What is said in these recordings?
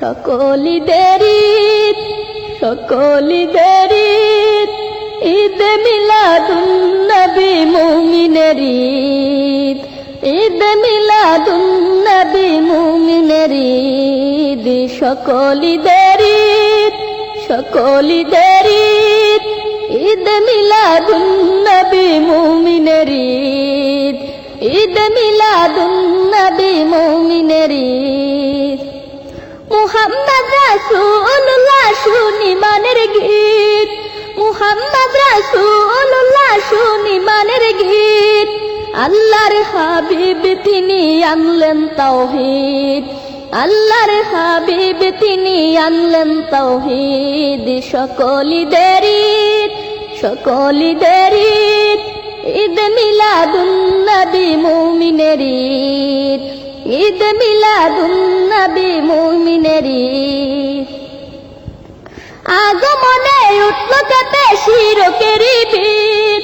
সকলিদের ঈদ সকলিদের ঈদ ঈদ মিলাদুন্নবী মুমিনের ঈদ। ঈদ মিলাদুন্নবী মুমিনের ঈদ। সকলিদের ঈদ সকলিদের ঈদ ঈদ মিলাদুন্নবী মুমিনের ঈদ। ঈদ মিলাদুন্নবী মুমিনের ঈদ। মুহাম্মদ রাসূলুল্লাহ শুনি মানের গীত। মুহাম্মদ রাসূলুল্লাহ শুনি মানের গীত। আল্লাহর হাবিব তিনি আনলেন তাওহীদ। আল্লাহর হাবিব তিনি আনলেন তাওহীদ। সকলিদের ঈদ সকলিদের ঈদ ঈদ মিলাদুন নবী মুমিনের ঈদ। ঈদ মিলাদুন নবী মুমিনের আগমনে উঠল কেঁপে শিরকেরই বীর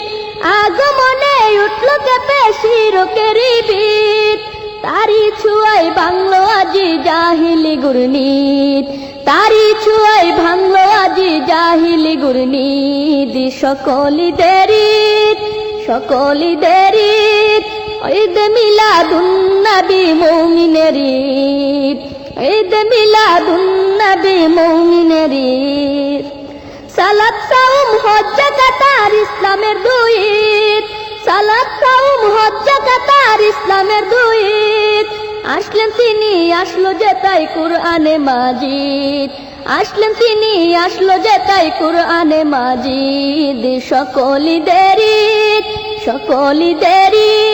আগমনে উঠল কেঁপে শিরকেরই বীর তারি ছুয়াই বাংলো আজি জাহিলি গুরনীত তারি ছুয়াই ভাঙলো আজি জাহিলি গুরনীত সকলি দেরিত সকলি দেরিত ঈদ মিলাদুন নবী মুমিনের ঈদ। ঈদ মিলাদুন নবী মুমিনের সালাত সাউম হজ কাতার ইসলামের দুই সালাত সাউম হজ কাতার ইসলামের দুই আসলেন তিনি, আসলো যে তাই কুরআনে মাজিদ। আসলেন তিনি, আসলো যে তাই কুরআনে মাজিদ। সকলি দেরিত সকলি দেরিত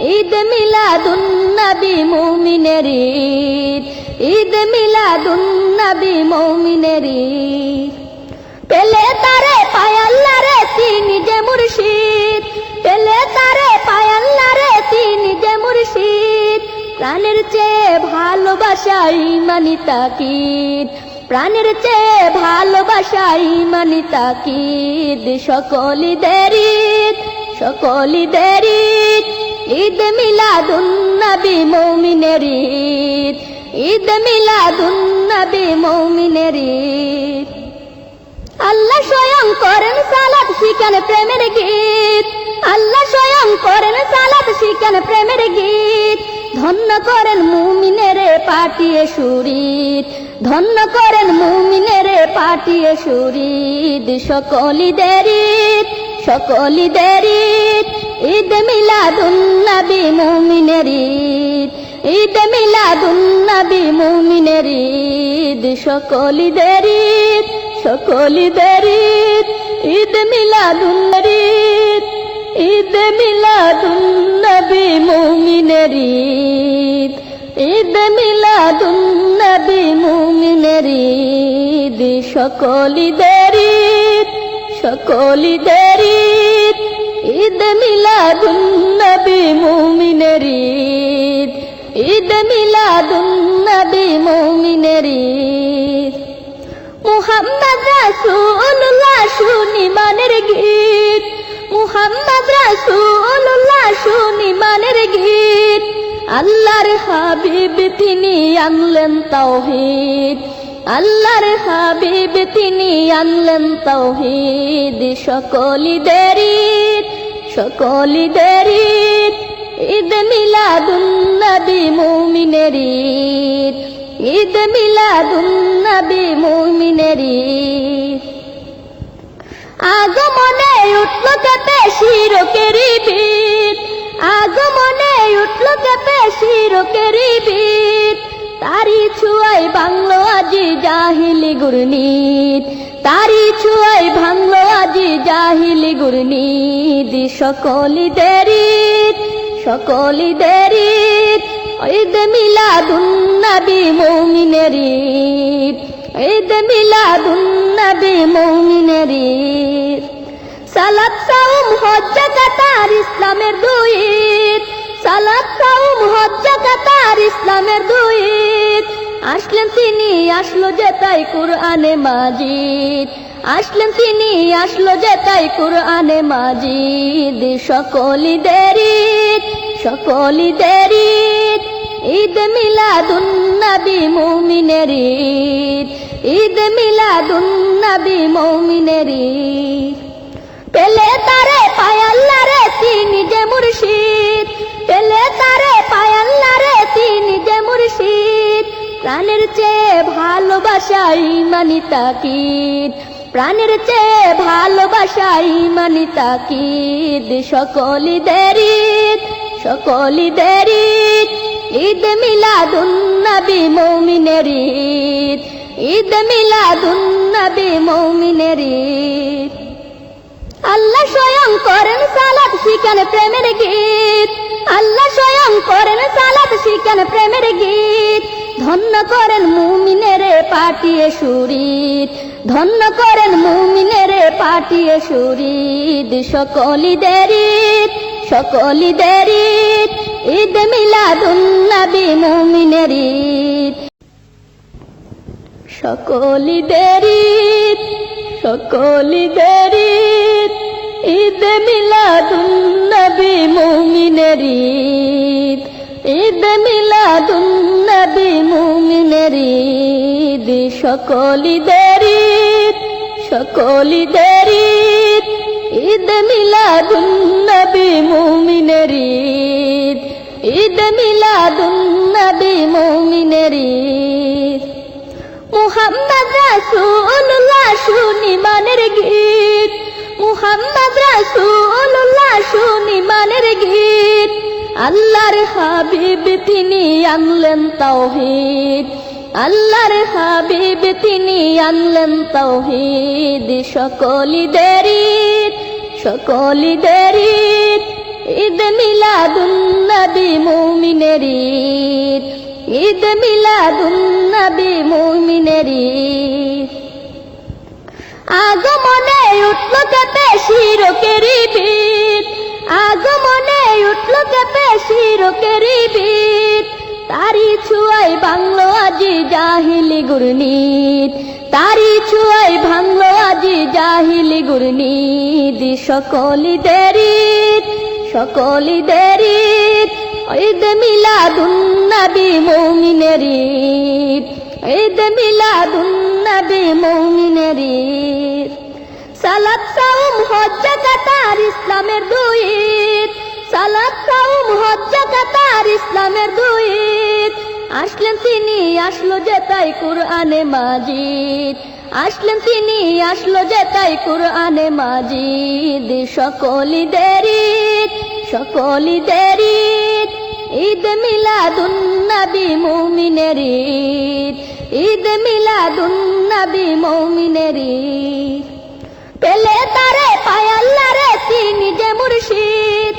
ঈদ মিলাদুন নবী মুমিনের ঈদ। ঈদ মিলাদুন নবী মুমিনের পেলে তারে পায়াল্লা রে তিনি যে মুর্শিদ। পেলে তারে পায়াল্লা রে তিনি যে মুর্শিদ। প্রাণের চেয়ে ভালোবাসা ইমানি তাকিদ। প্রাণের চেয়ে ভালোবাসা ইমানি তাকিদ। সকলি দেরিত সকলি দেরিত ঈদ মিলাদুন নবী মুমিনের ঈদ। ঈদ মিলাদুন নবী মুমিনের ঈদ। আল্লাহ স্বয়ং করেন সালাত, শিখান প্রেমের গীত। আল্লাহ স্বয়ং করেন সালাত, শিখান প্রেমের গীত। ধন্য করেন মুমিনের পাটিয়ে সুরিত ধন্য করেন মুমিনের পাটিয়ে সুরিত সকলি দেরিত সকলি দেরিত ঈদ মিলাদুন নবী মুমিনের ঈদ। ঈদ মিলাদুন নবী মুমিনের ঈদ। সকলি দেরিত সকলি দেরিত ঈদ ঈদ ঈদ মিলাদুন নবী মুমিনের ঈদ। ঈদ মিলাদুন নবী মুমিনের ঈদ। সকলি দেরিত সকলি দেরিত ঈদ। মিলাদুন নবী মুমিনের ঈদ। ঈদ মিলাদুন নবী মুমিনের ঈদ। মুহাম্মদ রাসূলুল্লাহ শুনি মানের গীত। মুহাম্মদ রাসূলুল্লাহ শুনি মানের গীত। আল্লাহর হাবিব তিনি আনলেন তাওহীদ। আল্লাহর হাবিব তিনি আনলেন তাওহীদ সকলি দেরিত সকলি দেরিত ঈদ মিলাদুন নবী মুমিনের ঈদ। ঈদ মিলাদুন নবী মুমিনের আগমনে উঠল কেঁপে শিরকেরই বীর আগমনে উঠল কেঁপে শিরকেরই বীর তারি ছুয়াই বাংলো আজি জাহিলি গুরনীত। তারি ছুয়াই ভাঙলো আজি জাহিলি গুরনীত। সকলি দেরিত সকলি দেরিত। ঈদ মিলাদুন নবী মুমিনের ঈদ। ঈদ মিলাদুন নবী মুমিনের সালাত সাউম হজ কাতার ইসলামের দুই সালাত সাউম হজ কাতার ইসলামের দুই আসলেন তিনি আসলো যে তাই কুরআনে মাজিদ। আসলেন তিনি আসলো যে তাই কুরআনে মাজিদ। সকলি দেরিত সকলি দেরিত ঈদ মিলাদুন নবী নবী মুমিনের ঈদ। ঈদ মিলাদুন নবী মুমিনের ঈদ। পেলে তারে পায়াল্লা রে তিনি যে মুর্শিদ। পেলে তারে পায়াল্লা রে তিনি যে মুর্শিদ। প্রাণের চেয়ে ভালোবাসা ইমানি তাকিদ। প্রাণের চেয়ে ভালোবাসা ইমানি তাকিদ। সকলি দেরিত সকলি দেরিত। ঈদ মিলাদুন নবী মুমিনের ঈদ। ঈদ মিলাদুন নবী মুমিনের ঈদ। আল্লাহ স্বয়ং করেন সালাত, শিখান প্রেমের গীত। আল্লাহ স্বয়ং করেন সালাত শিখান প্রেমের গীত। ধন্য করেন মুমিনেরে পাটিয়ে সুরিত। ধন্য করেন মুমিনেরে পাটিয়ে সুরিত। সকলি দেরিত সকলি দেরিত। ঈদ মিলাদুন নবী মুমিনের ঈদ। সকলি দেরিত সকলি দেরিত। ঈদ মিলাদুন নবী মুমিনের ঈদ। ঈদ মিলাদুন নবী মুমিনের ঈদ। সকলি দেরিত সকলি দেরিত ঈদ। মিলাদুন নবী মুমিনের ঈদ। ঈদ মিলাদুন নবী মুমিনের ঈদ। মুহাম্মদ রাসূলুল্লাহ শুনি মানের গীত। মুহাম্মদ রাসূলুল্লাহ শুনি মানের গীত। আল্লাহর হাবিব তিনি আনলেন তাওহীদ। আল্লাহর হাবিব তিনি আনলেন তাওহীদ। সকলি দেরিত সকলি দেরিত ঈদ মিলাদুন নবী মুমিনের ঈদ। ঈদ মিলাদুন নবী মুমিনের আগমনে উঠল শিরকেরি বীর তারি ছুয়াই বাংলো আজি জাহিলি গুরনীত। তারি ছুয়াই ভাঙলো আজি জাহিলি গুরনীত। সকলি দেরিত সকলি দেরিত। ঈদ মিলাদুন নবী মুমিনের ঈদ ঈদ মিলাদুন নবী মুমিনের ঈদ সালাত সাউম হজ কাতার ইসলামের দুই সালাত সাউম, হজ কাতার ইসলামের দুই আসলেন তিনি, আসলো যে তাই কুরআনে মাজিদ। আসলেন তিনি, আসলো যে তাই কুরআনে মাজিদ। সকলি দেরিত সকলি দেরিত ঈদ মিলাদুন নবী মুমিনের ঈদ। ঈদ মিলাদুন নবী মুমিনের ঈদ। পেলে তারে পায়াল্লা রে তিনি যে মুর্শিদ।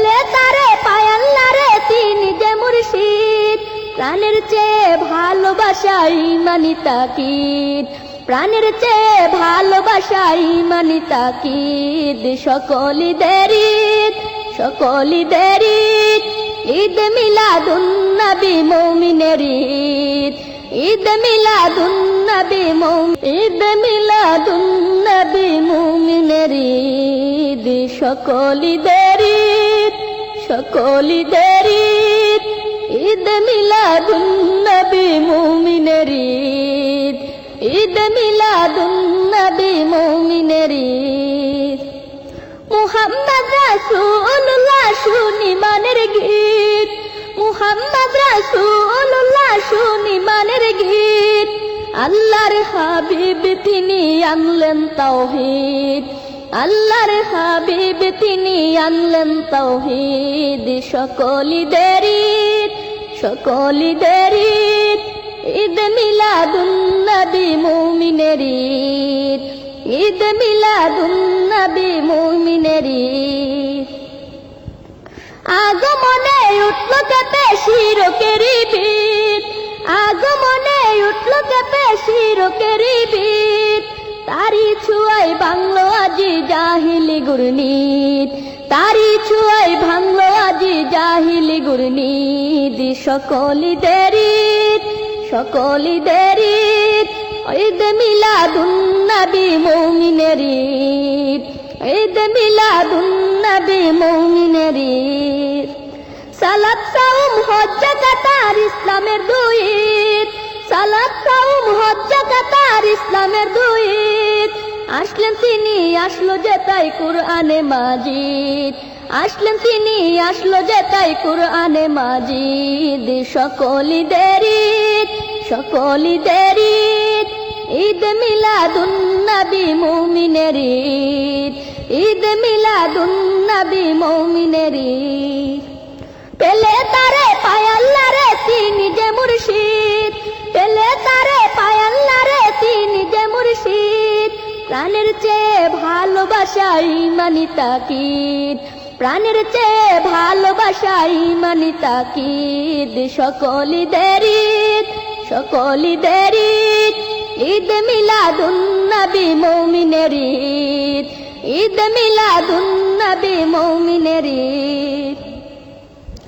পেলে তারে পায়াল্লা রে, তিনি যে মুর্শিদ। প্রাণের চেয়ে ভালোবাসা ইমানি তাকিদ। প্রাণের চেয়ে ভালোবাসা ইমানি তাকিদ। সকলি দেরিত সকলি দেরিত। ঈদ মিলাদুন নবী মুমিনের ঈদ। ঈদ মিলাদুন নবী মুম ঈদ মিলাদুন নবী মুমিনের ঈদ। সকলি দেরিত সকলি দেরিত ঈদ মিলাদুন নবী মুমিনের ঈদ। ঈদ মিলাদুন নবী মুমিনের ঈদ। মুহাম্মদ রাসূলুল্লাহ শুনি মানের গীত। মুহাম্মদ রাসূলুল্লাহ শুনি মানের গীত। আল্লাহর হাবিব তিনি আনলেন তাওহীদ। আল্লাহর হাবিব তিনি আনলেন তাওহীদ সকলি দেরিত সকলি দেরিত ঈদ মিলাদুন নবী মুমিনের ঈদ। ঈদ মিলাদুন নবী মুমিনের আগমনে উঠল কেঁপে শিরকেরি বীর আগমনে উঠল কেঁপে শিরকেরি বীর তারি ছুয়াই বাংলো আজি জাহিলি গুরনীত। তারি ছুয়াই ভাঙলো আজি জাহিলি গুরনীত। সকলি দেরিত সকলি দেরিত। ঈদ মিলাদুন নবী মুমিনের ঈদ। ঈদ মিলাদুন নবী মুমিনের সালাত সাউম হজ কাতার ইসলামের দুই সালাত সাউম হজ জাকাত আর ইসলামের দুই। আসলেন তিনি আসলো যে তাই কুরআনে মাজিদ। আসলেন তিনি আসলো যে তাই কুরআনে মাজিদ। সকলি দেরিত সকলি দেরিত ঈদ মিলাদুন নবী মুমিনের ঈদ। ঈদ মিলাদুন নবী মুমিনের পেলে তারে পায়াল্লা রে তিনি যে মুর্শিদ। পেলে তারে প্রাণের চেয়ে ভালোবাসাই মানি তাকিদ। প্রাণের চেয়ে ভালোবাসাই মানি তাকিদ। সকলি দেরিত সকলি দেরিত। ঈদ মিলাদুন নবী মুমিনের ঈদ। ঈদ মিলাদুন নবী মুমিনের ঈদ।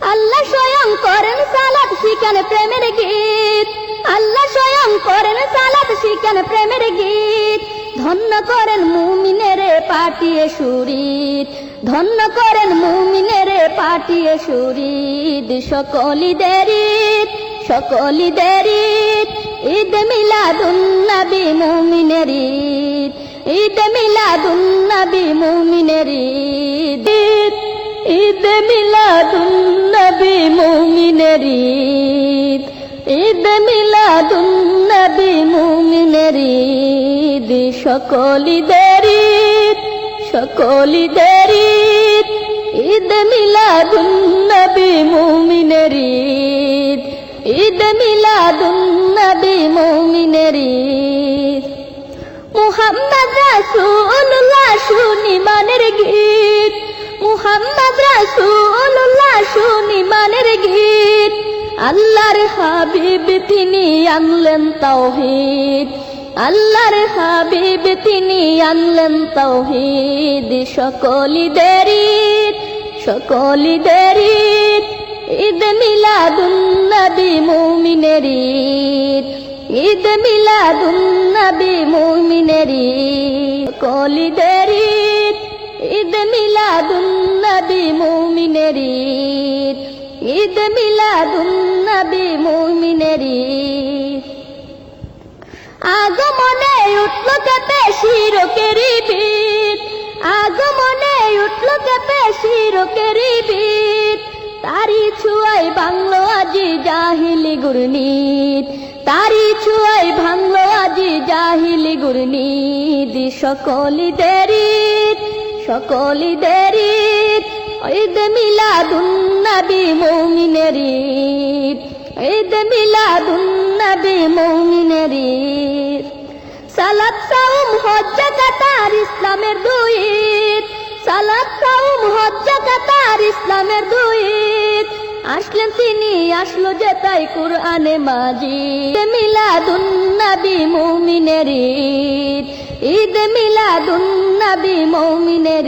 আল্লাহ স্বয়ং করেন সালাত, শিখান প্রেমের গীত। আল্লাহ স্বয়ং করেন সালাত, শিখান প্রেমের গীত। ধন্য করেন মুমিনেরে পাটিয়ে সুরিত ধন্য করেন মুমিনেরে পাটিয়ে সুরিত সকলি দেরিত সকলি দেরিত। ঈদ মিলাদুন নবী মুমিনের ঈদ। ঈদ মিলাদুন নবী মুমিনের ঈদ। ঈদ মিলাদুন নবী মুমিনের ঈদ। ঈদ মিলাদুন নবী মুমিনের ঈদ সকলিদের ঈদ সকলিদের ঈদ। ঈদ মিলাদুন নবী মুমিনের ঈদ ঈদ মিলাদুন নবী মুমিনের ঈদ। মুহাম্মদ রাসূলুল্লাহ শুনি মানের গীত, মুহাম্মদ রাসূলুল্লাহ শুনি মানের গীত। আল্লাহর হাবিব তিনি আনলেন তাওহীদ। আল্লাহর হাবিব তিনি আনলেন তাওহীদ। সকলি দেরিত সকলি দেরিত। ঈদ মিলাদুন নবী মুমিনের ঈদ। ঈদ মিলাদুন নবী মুমিনের ঈদ। কলিদের ঈদ ঈদ মিলাদুন নবী মুমিনের ঈদ। ঈদ মিলাদুন নবী মুমিনের আগমনে উঠল কেঁপে শিরকেরই বীর আগমনে উঠল কেঁপে শিরকেরই বীর তারি ছুয়াই বাংলো আজি জাহিলি গুরনীত। তারি ছুয়াই ভাঙলো আজি জাহিলি গুরনীত। সকলি দেরিত সকলি দেরিত ঈদ মিলাদুন নবী মুমিনের ঈদ। ঈদ মিলাদুন নবী মুমিনের সালাত সাউম হজ জাকাত ইসলামের দুই সালাত সাউম হজ জাকাত ইসলামের দুই আসলেন তিনি, আসলো যে তাই কুরআনে মাজিদ। মিলাদুন নবী মুমিনের ঈদ। ঈদ মিলাদুন নবী মুমিনের